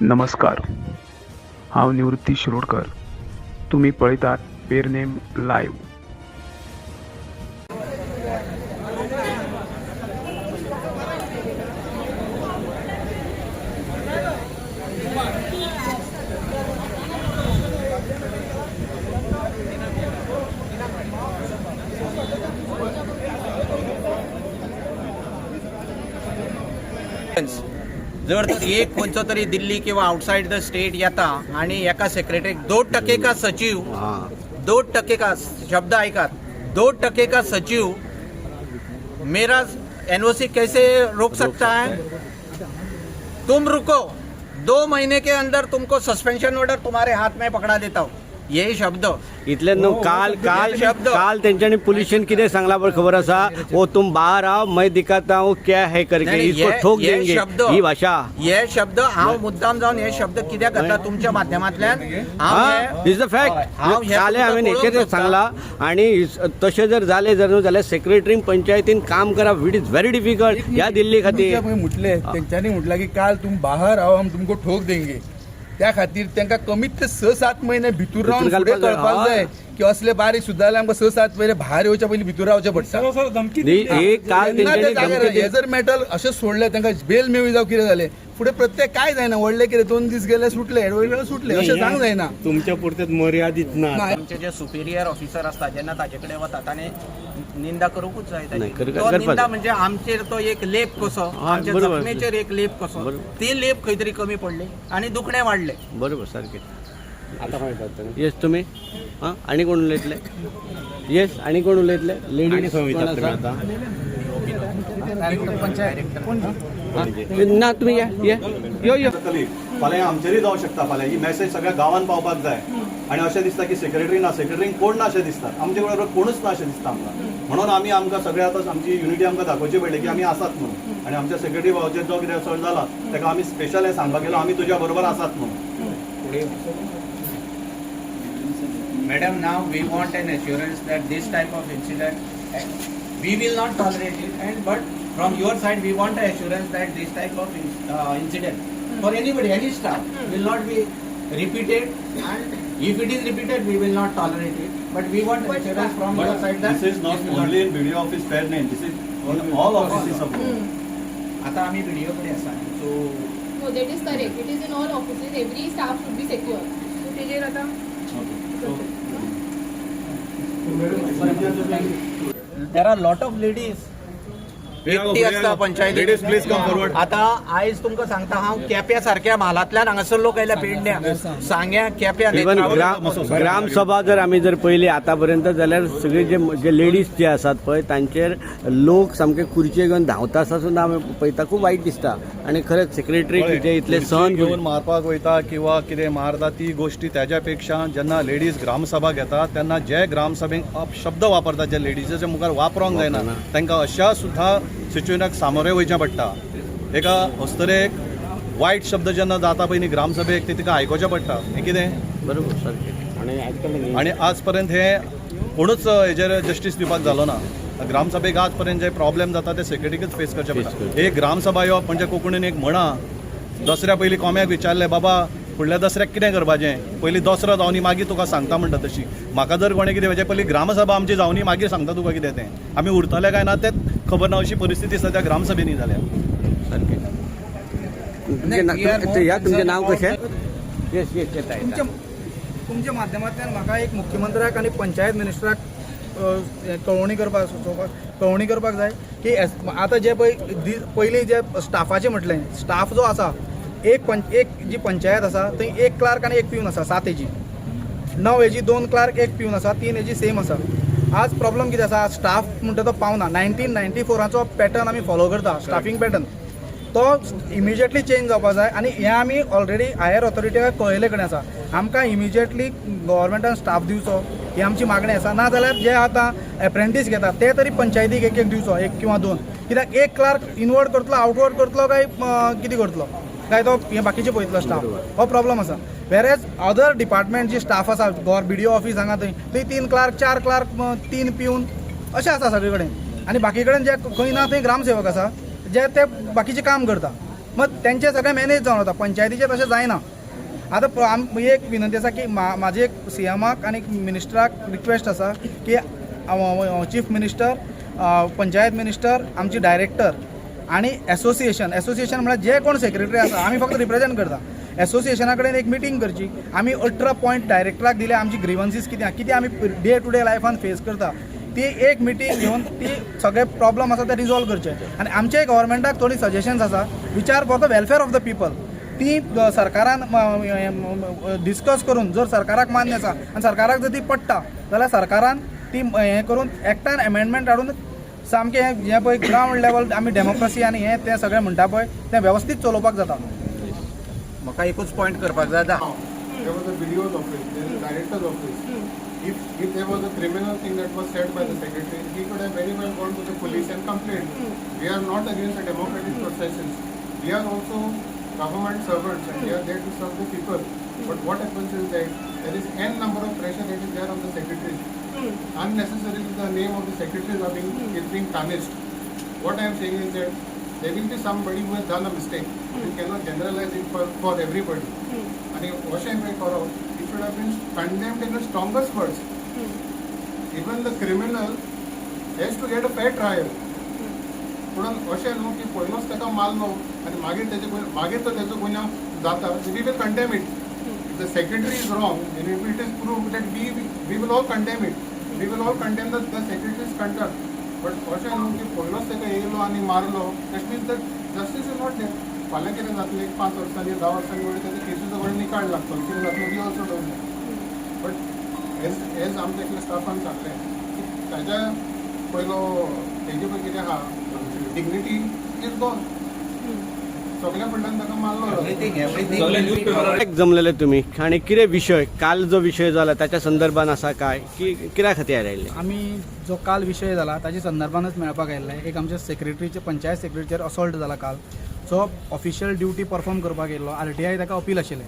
नमस्कार. हांव निवृत्ती शिरोडकर. तुमी पळयतात पेरनेम लायव्ह जर एक खंयचो तरी दिल्ली किंवा आउटसाइड द स्टेट येता आणि एका सेक्रेटरीक दोन टक्के का सचिव दोन टक्के का शब्द ऐकात दोन टक्के का सचिव मेरा एनओसी कैसे रोक सकता है? तुम रुको। दो महीने के अंदर तुमको सस्पेंशन ऑर्डर तुम्हारे हाथ में पकड़ा देता हूँ। यही शब्द। इतले न्हू काल काल हे शब्द. काल तेंच्यांनी पुलिशेन कितें सांगला पळय खबर आसा ओ तुम बाहर आओ मैं दिखाता हूँ क्या है करके. इसको हे- ठोक हे देंगे. शब्द. ही भाषा. हे शब्द हांव मुद्दाम जावन हे शब्द कित्याक घातला तुमच्या माध्यमांतल्यान? हांव हे- इज द फॅक्ट हे काले हांवें हेचेर. सांगला. आणि इस- तशें जर जालें जर न्हू जाल्यार सेक्रेटरीन पंचायतीन काम करप इट इज व्हेरी डिफिकल्ट ह्या दिल्ली खातीर म्हटले तेंच्यांनी म्हटलं की काल तुम बाहेर आओ हम तुमको ठोक देंगे. त्या खातीर तांकां कमीत ते स सात महिने भितूर रावन फुडें. कळपाक जाय की असले बारीक सुद्धा जाल्यार आमकां स सात महिने भायर येवच्या पयलीं भितूर रावचें पडटा न्ही, एक काल तेन्ना ते हे जर मेटल अशें सोडलें तांकां बेल मेळी जावं कितें जालें फुडें प्रत्येक काय जायना व्हडले कितें दोन दीस गेले सुटले वेगळे सुटले अशें सांग जायना तुमच्या पुरतेच मर्यादित ना. आमचे जे सुपिरियर ऑफिसर असतात जेन्ना ताचे कडेन वतात ताणे निंदा करूंकूच जाय तो निंदा. म्हणजे आमचेर तो एक लेप कसो आमच्या. जखमेचेर एक लेप कसो. ती लेप खंय तरी कमी पडली आणि दुखणें वाडलें बरोबर सारकें आता येस तुमी हां? आनी कोण उलयतले येस आनी कोण उलयतले आणि लेडीज ना तुम्ही या या. यो फाल्यां आमचेरय जावं शकता फाल्यां ही मॅसेज सगळ्या गांवांत पावपाक जाय. आनी अशें दिसता की सेक्रेटरी ना सेक्रेटरींक कोण ना अशें दिसता. आमचे बरोबर कोणूच ना अशें दिसता आमकां म्हणून आमी आमकां सगळें आतां आमची युनिटी आमकां दाखोवची पडली की आमी आसात म्हणून. आनी आमच्या सेक्रेटरी भावाचेर जो कितें असो जाला ताका आमी स्पेशल हें सांगपाक गेलो आमी तुज्या बरोबर आसात म्हणून. Madam, now we want an assurance that this type of incident, we will not tolerate it. And but from your side, we want an assurance that this type of in- uh, incident for anybody, any staff, will not be repeated. And if it is repeated, we will not tolerate it. But we want an assurance from your side that this is not this will not- only in video office फेर name this is on all offices of आता आम्ही video कडे आसा so No, that is correct. It is in all offices. Every staff should be secure. So, तेजेर आता there are lot of ladies एकटी असता पंचायती आता आयज तुमकां सांगता हांव केप्या सारख्या म्हालांतल्यान हांगासर लोक आयल्या पेडण्या सांग्या केप्या इवन ग्राम ग्राम सभा जर आमी जर पयली आतां पर्यंत जाल्यार सगळे जे जे लेडीज जे आसात पळय तांचेर लोक सामके खुर्चे घेवन धांवता आसता सुद्दां आमी पळयता. खूब वायट दिसता. आनी खरेंच सेक्रेटरी जे इतले सहन घेऊन मारपाक वयता किंवा कितें मारता ती गोष्टी त्याच्या जेन्ना लेडीज ग्रामसभा घेतात तेन्ना जे ग्रामसभेक शब्द वापरतात जे लेडीजचे मुखार वापरोंक जायना तांकां अशा सुद्दां सिच्युएशनाक सामोरे वयचें पडटा. एका हस्तरेक वायट शब्द जेन्ना जाता पयलीं ग्रामसभेक ते तिका आयकोचें पडटा. हें कितें? बरोबर सारकें. आणि आज पर्यंत हे कोणूच हेजेर जस्टीस दिवपाक जालो ना. ग्रामसभेक आज पर्यंत जे प्रॉब्लेम जाता ते सेक्रेटरीकच फेस करचे पडटा. एक ग्रामसभा येवप म्हणजे कोंकणीन एक म्हणा दसऱ्या पयलीं कोम्याक विचारलें बाबा फुडल्या दसऱ्याक कितें करपाचें? पयलीं दसरो जावनी मागीर तुका सांगता म्हणटा तशी. म्हाका जर कोणें कितें म्हणजे पयलीं ग्रामसभा आमची जावनी मागीर सांगता तुका कितें तें? आमी उरतले काय ना तें खबर ना अशी परिस्थिती सद्या ग्रामसभेनी जाल्या सारकें तुमचें नांव कशें येस येस येता येता तुमच्या तुमच्या माध्यमांतल्यान म्हाका एक मुख्यमंत्र्याक आनी पंचायत मिनिस्टराक हे कळवणी करपाक सुचोवपाक कळवणी करपाक जाय. की एस- आतां जे पळय दि- पयलीं जे स्टाफाचें म्हटलें स्टाफ जो आसा एक पंच एक जी पंचायत आसा थंय एक क्लार्क आनी एक पिवन आसा सात हेजी णव हेजी दोन क्लार्क एक पिवन आसा तीन हेजी सेम आसा आज प्रॉब्लम कितें आसा स्टाफ म्हणटा तो पावना नायन्टीन नायन्टी फोराचो पॅटर्न आमी फॉलो करता स्टाफींग पॅटर्न तो इमिजिएटली चेंज जावपाक जाय आनी हें आमी ऑलरेडी हायर ऑथॉरिटीक कळयले कडेन आसा. आमकां इमिजिएटली गव्हर्मेंटान स्टाफ दिवचो ही आमची मागणी आसा. नाजाल्यार जे आतां एप्रेंटीस घेता ते तरी पंचायतीक एक एक दिवचो एक किंवा दोन. कित्याक एक क्लार्क इनवर्ड करतलो आउटवर्ड करतलो काय कितें करतलो? काय तो हे बाकीचे पळयतलो स्टाफ हो प्रॉब्लम आसा वेरेज अदर डिपार्टमेंट जी स्टाफ आसा गॉर बी डी ऑफीस हांगा थंय थंय तीन क्लार्क चार क्लार्क तीन पिवन अशें आसा सगळे कडेन आनी बाकी कडेन जे खंय ना थंय ग्रामसेवक आसा जे ते बाकीचें काम करता. मग त्यांचे सगळे मॅनेज जावन वता पंचायतीचे तशें जायना आतां एक विनंती आसा की म्हाजी एक सी एमाक आनी मिनिस्टराक रिक्वेस्ट आसा की चीफ मिनिस्टर पंचायत मिनिस्टर आमची डायरेक्टर आणि असोसिएशन असोसिएशन म्हळ्यार जे कोण सेक्रेटरी आसा आमी फक्त रिप्रेझेंट करता. असोसिएशना कडेन एक मिटींग करची. आमी अठरा पॉयंट डायरेक्टराक दिले आमची ग्रिवन्सीस कितें कितें आमी डे टू डे लायफान फेस करता. ती एक मिटींग घेवन ती सगळे प्रॉब्लम आसा ते रिजॉल्व करचे. आनी आमचे गव्हर्मेंटाक थोडी सजेशन्स आसा विचार for the welfare of the people ती सरकारान डिस्कस करून जर सरकाराक मान्य आसा आनी सरकाराक जर ती पडटा जाल्यार सरकारान ती हें करून एकठांय अमेंडमेंट हाडून सामकें हें जें पळय ग्रावंड लेवल आमी डेमोक्रेसी आनी हें तें सगळें म्हणटा पळय तें वेवस्थीत चलोवपाक जाता म्हाका एकूच पॉयंट करपाक जाय office. If, if there was a criminal thing that was said by the secretary, he could have very well gone to the police and complained. We are not against the democratic processes. We are also government servants and we are there to serve the people. But what happens is that there is n number of pressure that is there on the secretary. Unnecessarily, the name of the secretaries are being, is being tarnished. What I am saying is that there will be somebody who has done a mistake. You cannot generalize it for, for everybody. आणि अशें हांवें करप it should have been condemned in the strongest words even the criminal has to get a fair trial पूण अशें न्हू की पयलोच ताका मारलो आनी मागीर तेजे गुन्ह- मागीर तर तेजो गुन्यांव जाता we will condemn it the secretary is wrong it is prove that we we will all condemn it we will all contain the the secretaries but अशें न्हू की पयलोच तेका येयलो आनी मारलो that means that justice is not there फाल्यां कितें जातलें एक पांच वर्सांनी धा वर्सांनी वयर तेजे केसीचो वळ निकाल लागतलो कितें जातलो we also don't but as as आमच्या एकल्या स्टाफान सांगलें की ताज्या पयलो तेजे पळय कितें आहा डिग्निटी इज गॉन सगल्या फुडल्यान ताका मारलो एवरीथींग एवरीथींग एक जमलेले तुम्ही. आणि कितें विशय काल जो विशय जाला त्याच्या संदर्भान आसा काय? की कित्या खातीर आयले आमी जो काल विशय जाला ताच्या संदर्भानच मेळपाक आयिल्ले एक आमच्या सेक्रेटरीचे पंचायत सेक्रेटरीचेर असॉल्ट जाला काल. जो ऑफिशियल ड्युटी परफॉर्म करपाक येयल्लो आर टी आय ताका अपील आशिल्लें.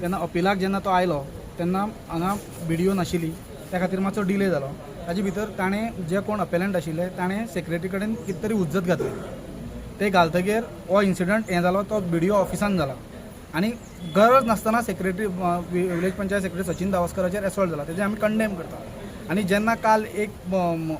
तेन्ना अपिलाक जेन्ना तो आयलो तेन्ना हांगा व्हिडिओ नाशिल्ली. त्या खातीर मातसो डिले जालो ताजे भितर ताणें जे कोण अपेलंट आशिल्ले ताणें सेक्रेटरी कडेन कितें तरी उज्जत घातली. ते घालतकीर हो इन्सिडंट हें जालो तो व्हिडिओ ऑफिसान जाला आनी गरज नासतना secretary village panchayat secretary Sachin दावस्कराचेर assault जाला तेजे आमी कंडेम करतात आनी जेन्ना काल एक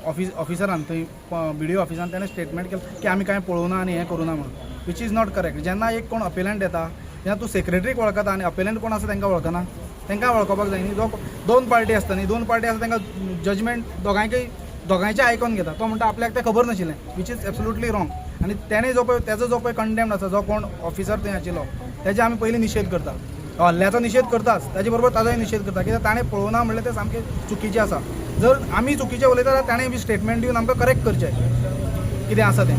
ऑफिस ऑफिसरान थंय ओ ऑफिसान ताणें स्टेटमेंट केलें की आमी कांय पळोवना आनी हें करुना म्हणून. विच इज नॉट करेक्ट जेन्ना एक कोण अपेलंट येता तेन्ना तूं सेक्रेटरीक वळखता आनी अपेलंट कोण आसा तांकां वळखना तांकां वळखपाक जाय न्ही जो दोन पार्टी आसता न्ही दोन पार्टी आसा तांकां जजमेंट दोगांयकय दोगांयचें आयकोन घेता. तो म्हणटा आपल्याक तें खबर नाशिल्लें विच इज एब्सोल्युटली रॉंग आनी तेणें जो पळय तेजो जो पळय कंडेम्ड आसा जो कोण ऑफिसर थंय आशिल्लो तेजे आमी पयलीं निशेध करता हल्ल्याचो निशेध करताच ताजे बरोबर ताजोय निशेध करता कित्याक ताणें पळोवना म्हणलें तें सामकें चुकीचें आसा जर आमी चुकीचें उलयता जाल्यार ताणें बी स्टेटमेंट दिवन आमकां करेक्ट करचें कितें आसा तें.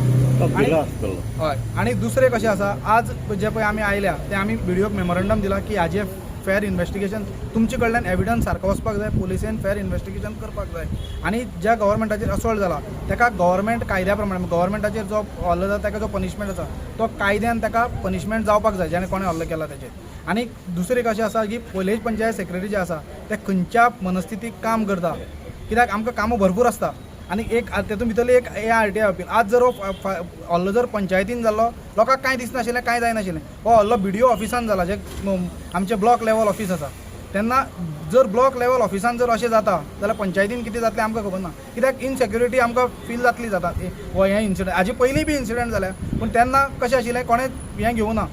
हय. आनी दुसरें कशें आसा आज जे पळय आमी आयल्या ते आमी व्हिडिओक मेमोरंडम दिला की हाजें फेर इन्व्हेस्टिगेशन तुमचे कडल्यान एविडन्स सारको वचपाक जाय पोलिसेन फेर इन्व्हेस्टिगेशन करपाक जाय. आनी ज्या गव्हर्मेंटाचेर असोल्ट जाला ताका गव्हर्मेंट कायद्या प्रमाणे गव्हर्मेंटाचेर जो हल्लो जाता ताका जो पनिशमेंट आसा तो कायद्यान ताका पनिशमेंट जावपाक जाय जेणे कोणें हल्लो केला ताचेर आनी दुसरें कशें आसा की पयलेच पंचायत सेक्रेटरी जे आसा ते खंयच्या मनस्थितीक काम करता. कित्याक आमकां कामां भरपूर आसता. आनी एक तेतून भितरले एक A R T I appeal. आज जर हो हल्लो जर पंचायतीन जाल्लो लोकांक कांय दिसनाशिल्लें कांय जायनाशिल्लें हो हल्लो बी डी ओ ऑफिसान जाला जे आमचें ब्लॉक लेवल ऑफिस आसा. तेन्ना जर ब्लॉक लेवल ऑफिसान जर अशें जाता जाल्यार पंचायतीन कितें जातलें आमकां खबर ना. कित्याक इनसेक्युरिटी आमकां फील जातली जाता. हो हें इन्सिडंट हाजे पयलीं बी इन्सिडंट जाल्या पूण तेन्ना कशें आशिल्लें कोणें हें घेवना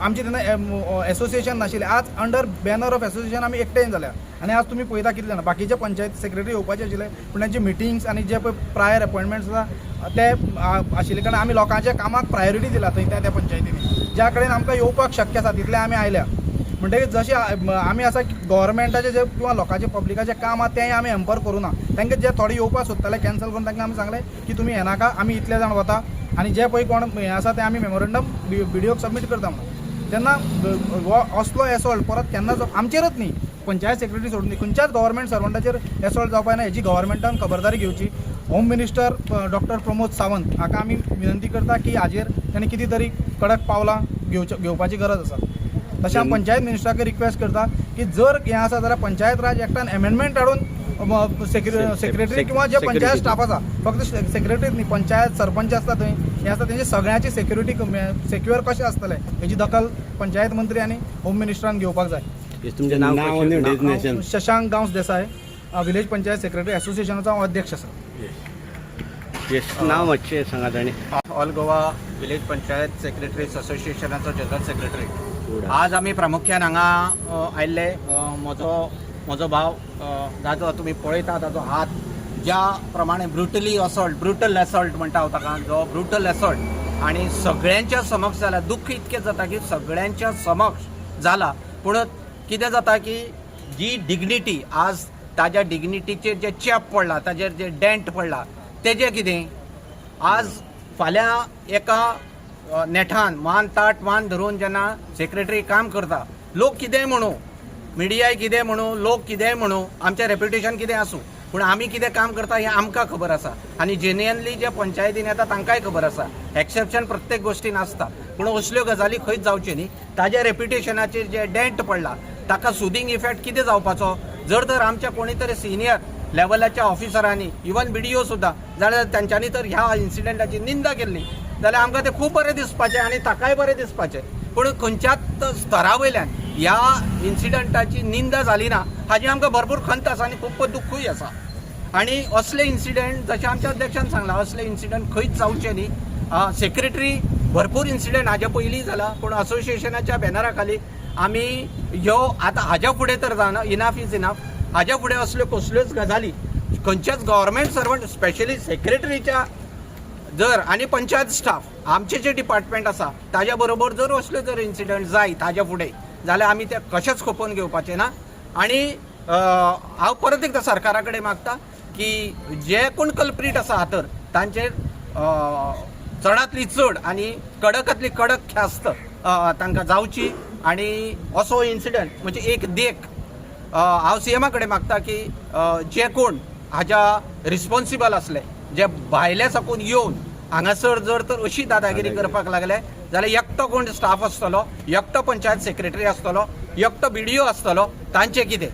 आमचें तेन्ना एसोसिएशन नाशिल्लें. आज अंडर बॅनर ऑफ एसोसिएशन आमी एकठांय जाल्या. आनी आज तुमी पळयता कितें जाणा? बाकीचे पंचायत सेक्रेटरी येवपाचे आशिल्ले पूण तांचे मिटिंग्स आनी जे पळय प्रायर अपॉइंटमेंट्स आसा ते आशिल्ले कारण आमी लोकांच्या कामाक प्रायोरिटी दिला थंय त्या त्या पंचायतींनी. ज्या कडेन आमकां येवपाक शक्य आसा तितले आमी आयल्या. म्हणटकीर जशें आमी आसा की जें जे किंवा लोकांचें पब्लिकाचें काम आसा तेंय आमी हॅम्पर करूं ना. तांकां जे थोडे येवपाक सोदताले कॅन्सल करून तांकां आमी सांगलें की तुमी येनाका आमी इतले जाण वता आनी जे पळय कोण हें आसा ते आमी मेमोरंडम व्हिडिओक सबमीट करता म्हणून. तेन्ना हो असलो एसॉल्ट परत केन्नाच आमचेरच न्ही. पंचायत सेक्रेटरी सोडून दी खंयच्याच गव्हर्मेंट सर्वंटाचेर एसॉल्ट जावपाक ना हेची गव्हर्मेंटान खबरदारी घेवची home minister doctor Pramod Sawant. हाका आमी विनंती करता की हाजेर ताणें कितें तरी कडक पावलां घेवच्या घेवपाची गरज आसा तशें हांव पंचायत मिनिस्टराक रिक्वेस्ट करता की जर हें आसा जाल्यार पंचायत राज एकट्यान एमेंडमेंट हाडून सेक्रेटरी किंवा जे पंचायत स्टाफ आसा फक्त सेक्रेटरीच न्ही पंचायत सरपंच आसता थंय हे आसा तेंची सगळ्यांची सेक्युरिटी सेक्युअर कशें आसतलें हेची दखल पंचायत मंत्री आनी होम मिनिस्टरान घेवपाक जाय. येस, तुमचें नाव? हांव शशांक गांवस देसाय विलेज पंचायत सेक्रेटरी असोसिएशनाचो हांव अध्यक्ष आसा येस नाव मातशें सांगात आनी all Goa village panchayat secretaries असोसिएशनाचो general secretary आज आमी प्रामुख्यान हांगा अ, आयिल्ले अ, म्हजो म्हजो भाव अ, जाचो तुमी पळयता ताचो हात. ज्या प्रमाणे ब्रुटली असॉल्ट ब्रुटल असॉल्ट म्हणटा हांव ताका जो ब्रुटल असॉल्ट आणि सगळ्यांच्या समक्ष जाला दुःख इतकें जाता की सगळ्यांच्या समक्ष जाला पूण कितें जाता की जी डिग्निटी आज ताज्या डिग्निटीचेर जे चॅप पडला ताजेर जे डेंट पडला तेजें कितें? आज फाल्यां एका नेटान नेठान मान ताट मान धरून जेन्ना सेक्रेटरी काम करता लोक कितेंय म्हणू? मिडियाय कितें म्हणू? लोक कितेंय म्हणू? आमचें रेप्युटेशन कितें आसूं पूण आमी कितें काम करता हें आमकां खबर आसा आनी जेन्युअनली जे पंचायतीन येता तांकांय खबर आसा एक्सेप्शन प्रत्येक गोश्टीन आसता पूण असल्यो गजाली खंयच जावच्यो न्ही. ताज्या रेप्युटेशनाचेर जे डेंट पडला ताका सुदींग इफेक्ट कितें जावपाचो? जर तर आमच्या कोणी तरी सिनियर लेवलाच्या ऑफिसरांनी इवन बी डी ओ सुद्दां जाल्यार तांच्यांनी तर ह्या इन्सिडंटाची निंदा केल्ली. जाल्यार आमकां तें खूब बरें दिसपाचें आनी ताकाय बरें दिसपाचें. पूण खंयच्याच स्तरा वयल्यान ह्या इन्सिडंटाची निंदा जाली ना हाजी आमकां भरपूर खंत आसा आनी खूब दुख्खूय आसा आणि असले इन्सिडेंट जशें आमच्या अध्यक्षान सांगला असले इन्सिडंट खंयच जावचे न्ही सेक्रेटरी भरपूर इन्सिडेंट हाज्या पयलीं जाला पूण असोसिएशनाच्या बॅनरा खाली आमी ह्यो आतां हाज्या फुडें तर जावना इनाफ इज इनाफ हाज्या फुडें असल्यो कसल्योच गजाली खंयच्याच गव्हर्मेंट सर्वंट स्पेशली सेक्रेटरीच्या जर आनी पंचायत स्टाफ आमचे जे डिपार्टमेंट आसा ताज्या बरोबर जर असल्यो जर इन्सिडंट जायत हाज्या फुडें जाल्यार आमी ते कशेंच खोपोवन घेवपाचे ना? आनी हांव परत एकदां सरकारा कडेन मागता की जे कोण कल्प्रीट आसा हातर तांचेर अं, चडांतली चड आनी कडकातली कडक ख्यास्त तांकां जावची आणि असो इन्सिडंट म्हणजे एक देख. हांव सी एमा कडेन मागता की जे कोण हाज्या रिस्पॉन्सिबल आसले जे भायले साकून येवन हांगासर जर तर अशी दादागिरी करपाक लागले जाल्यार एकटो कोण स्टाफ आसतलो एकटो पंचायत सेक्रेटरी आसतलो एकटो बी डी ओ आसतलो तांचें कितें?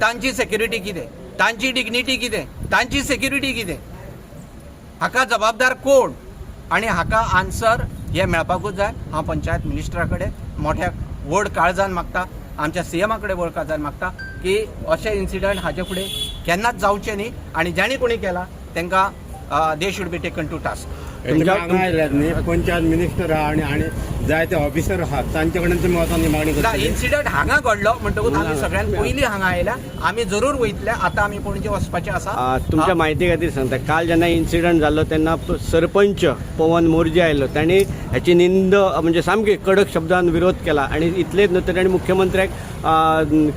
तांची सेक्युरिटी कितें? तांची डिग्निटी कितें तांची सेक्युरिटी कितें हाका जबाबदार कोण? आणि हाका आन्सर हे मेळपाकूच जाय. हांव पंचायत मिनिस्टरा कडेन मोठ्या व्हड काळजान मागता आमच्या सी एमा कडेन व्हड काळजान मागता की अशे इन्सिडंट हाजे फुडें केन्नाच जावचे न्ही. आनी जाणी कोणी केला तांकां they should be taken to task तुमच्या- हांगा आयल्यात न्ही पंचायत मिनिस्टर आनी आनी जायते ऑफिसर आहात. तांचे कडेन तुमी वचोन मागणी करतले इन्सिडंट हांगा घडलो. म्हणटकूच आमी सगळ्यात पयलीं हांगा आयल्या आमी जरूर वयतले आतां आमी पणजे वचपाचे आसा तुमच्या म्हायती खातीर सांगता काल जेन्ना इन्सिडंट जाल्लो तेन्ना सरपंच पवन मोर्जे आयलो. तांणी हाची निंद म्हणजे सामकी कडक शब्दान विरोध केला. आनी इतलेच न्हू तर ताणें मुख्यमंत्र्याक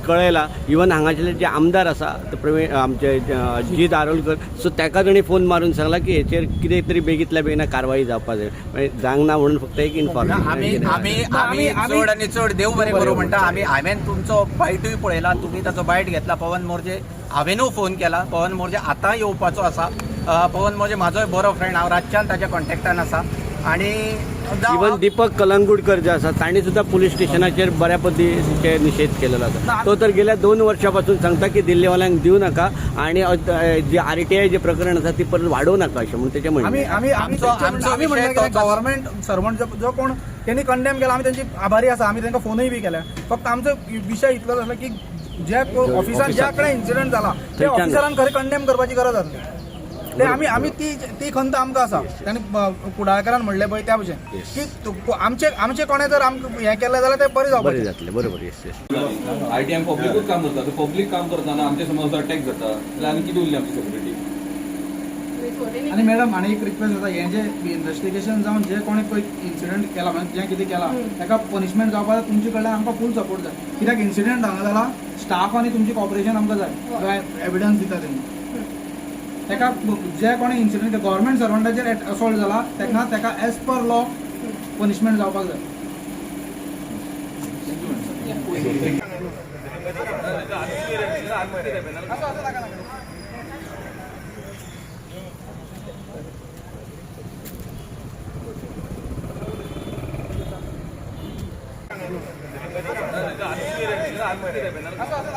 कळयला इवन हांगाचे जे आमदार आसा ते प्रवीण आमचे अजित आरोलकर सो ताका ताणें फोन मारून सांगला की हेचेर कितें तरी बेगीतल्या बेगिना कारवाई जावपाक जाय. म्हणजे जावंक ना म्हणून फक्त एक इन्फॉर्मेशन आमी आमी आमी- आमी- चड आनी चड देव बरें करूं म्हणटा आमी हांवें तुमचो बायटूय पळयला तुमी ताचो बायट घेतला. पवन मोर्जे हांवेनूय फोन केला. पवन मोर्जे आतां येवपाचो आसा पवन मोर्जे म्हाजोय बरो फ्रेंड हांव रातच्यान ताच्या कॉन्टॅक्टान आसा आनी जावं इवन दीपक कलंगूटकर जे आसा तांणी सुद्धा पोलीस स्टेशनाचेर बऱ्या पद्धतीचे निषेध केलेलो आसा तो तर गेल्या दोन वर्षां पासून सांगता की दिल्लीवाल्यांक दिवं नाका आणि जे आर टी आय जे प्रकरण आसा ती परत वाडोवं नाका अशें म्हणून आम्ही आम्ही आम्ही आम्ही की तोच. गव्हर्नमेंट सर्वंट जो- जो कोण त्यांनी कंडेम केला. आम्ही त्यांची आभारी आसा आम्ही त्यांना फोनही बी केल्या फक्त आमचो विषय इतलोच आसलो की ज्या ऑफिसान ज्या कडेन इन्सिडंट झाला त्या थंयच्यान- ऑफिसरान खरें कंडेम करपाची गरज आसली ते आम्ही आम्ही ती ती खंत आमकां आसा त्यांनी कुडाळकरान म्हणले पळय त्या भशेन की तु- आमचे आमचे कोणें जर आमकां हें केलें जाल्यार ते बरें जावपाचें जातलें. बरोबर. Yes yes I T M पब्लिकूच काम करता पब्लीक काम करताना आमचे समज अटॅक जाता जाल्यार आमी कितें उरली आमची सेक्युरिटी आणि मॅडम आणि एक रिक्वेस्ट आसा हें जे इन्व्हेस्टिगेशन जावन जे कोणी पळय इन्सिडंट केला म्हणजे जें कितें केला ताका पनिशमेंट जावपाक जाय तुमचे कडल्यान आमकां फूल सपोर्ट जाय कित्याक इन्सिडंट हांगा जाला स्टाफ आनी तुमची कॉपरेशन आमकां जाय एविडन्स दिता तेणी ताका जे कोणी इन्सिडंट गव्हर्मेंट सर्वंटाचेर असॉल्ट जाला ताका ताका एज पर लॉ पनिशमेंट जावपाक जाय असं नाका नाका